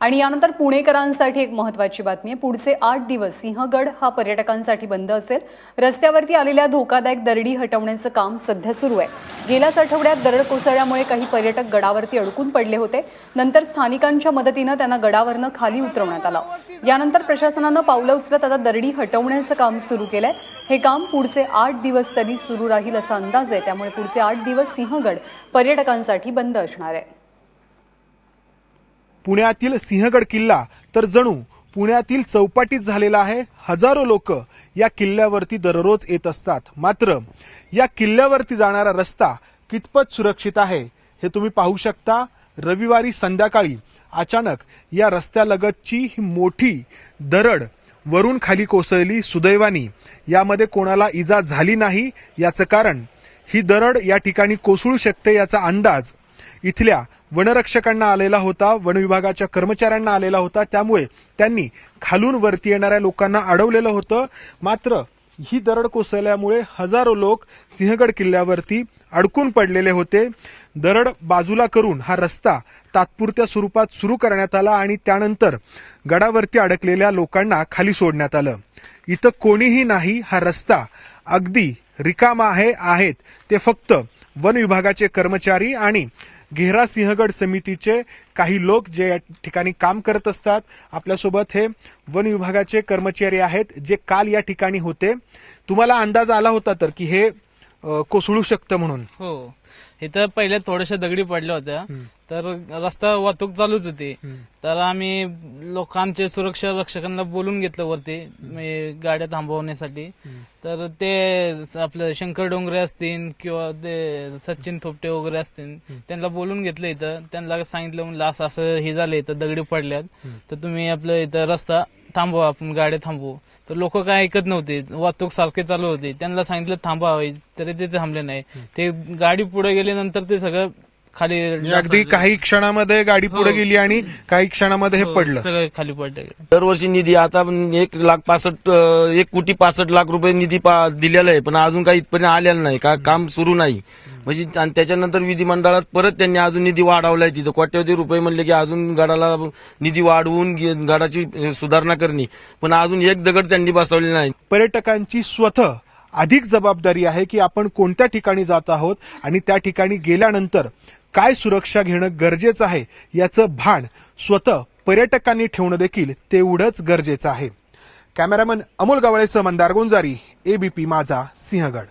आणि यानंतर पुणेकरांसाठी एक महत्वाची बातमी आहे. पुढचे आठ दिवस सिंहगड हा पर्यटकांसाठी बंद असेल. रस्त्यावरती आलेल्या धोकादायक दरडी हटवण्याचं काम सध्या सुरू आहे. गेल्याच आठवड्यात दरड कोसळल्यामुळे काही पर्यटक गडावरती अडकून पडले होते. नंतर स्थानिकांच्या मदतीनं त्यांना गडावरनं खाली उतरवण्यात आलं. यानंतर प्रशासनानं पावलं उचलत आता दरडी हटवण्याचं काम सुरू केलंय. हे काम पुढचे आठ दिवस तरी सुरू राहील असा अंदाज आहे. त्यामुळे पुढचे आठ दिवस सिंहगड पर्यटकांसाठी बंद असणार आहे. पुण्यातील सिंहगड किल्ला. तर जणू पुण्यातील चौपाटीत झालेला आहे. हजारो लोक या किल्ल्यावरती दररोज येत असतात. मात्र या किल्ल्यावरती जाणारा रस्ता कितपत सुरक्षित आहे हे तुम्ही पाहू शकता. रविवारी संध्याकाळी अचानक या रस्त्यालगतची ही मोठी दरड वरून खाली कोसळली सुदैवानी. यामध्ये कोणाला इजा झाली नाही याचं कारण ही दरड या ठिकाणी कोसळू शकते याचा अंदाज इथल्या वनरक्षकांना आलेला होता वन विभागाच्या कर्मचाऱ्यांना आलेला होता. त्यामुळे त्यांनी खालून वरती येणाऱ्या लोकांना अडवलेलं होतं. मात्र ही दरड कोसळल्यामुळे हजारो लोक सिंहगड किल्ल्यावरती अडकून पडलेले होते. दरड बाजूला करून हा रस्ता तात्पुरत्या स्वरूपात सुरू करण्यात आला आणि त्यानंतर गडावरती अडकलेल्या लोकांना खाली सोडण्यात आलं. इथं कोणीही नाही हा रस्ता अगदी रिकामा आहे आहेत. ते फक्त वन विभागाचे कर्मचारी आणि घेरा सिंहगड समितीचे काही लोक जे या ठिकाणी काम करत असतात आपल्यासोबत हे वन विभागाचे कर्मचारी आहेत जे काल या ठिकाणी होते. तुम्हाला अंदाज आला होता तर की हे अ, कोसळू शकतं म्हणून. हो. इथं पहिले थोड्याशा दगडी पडल्या होत्या. तर रस्ता वाहतूक चालूच होती. तर आम्ही लोक आमचे सुरक्षा रक्षकांना बोलून घेतलं वरती म्हणजे गाड्या थांबवण्यासाठी. तर ते आपलं शंकर डोंगरे असतील किंवा ते सचिन थोपटे वगैरे असतील त्यांना बोलून घेतलं इथं. त्यांना सांगितलं म्हणलं असं असं हे झालं इथं दगडी पडल्यात. तर तुम्ही आपलं इथं रस्ता थांबवा आपण गाड्या थांबवू. तर लोक काय ऐकत नव्हते. वाहतूक सारखे चालू होती. त्यांना सांगितलं थांबा तरी ते थांबले नाही. ते गाडी पुढे गेल्यानंतर ते सगळं खाली म्हणजे अगदी काही क्षणामध्ये गाडी पुढे गेली आणि काही क्षणामध्ये हे पडलं. सगळं खाली पडलं. दरवर्षी निधी आता पण एक लाख पासष्ट अं, एक कोटी पासष्ट लाख रुपये निधी पा- दिलेला आहे पण अजून काही इथपर्यंत आलेला नाही का काम सुरू नाही. म्हणजे आणि त्याच्यानंतर विधिमंडळात परत त्यांनी अजून निधी वाढवलाय तिथं. कोट्यवधी रुपये म्हणले की अजून गडाला निधी वाढवून गडाची अं, सुधारणा करणे. पण अजून एक दगड त्यांनी बसवले नाही. पर्यटकांची स्वतः अधिक जबाबदारी आहे की आपण कोणत्या ठिकाणी जात आहोत आणि त्या ठिकाणी गेल्यानंतर काय सुरक्षा घेणं गरजेचं आहे याचं भान स्वतः पर्यटकांनी ठेवणं देखील तेवढंच गरजेचं आहे. कॅमेरामन अमोल गवळेसह मंदार गोंजारी एबीपी माझा सिंहगड.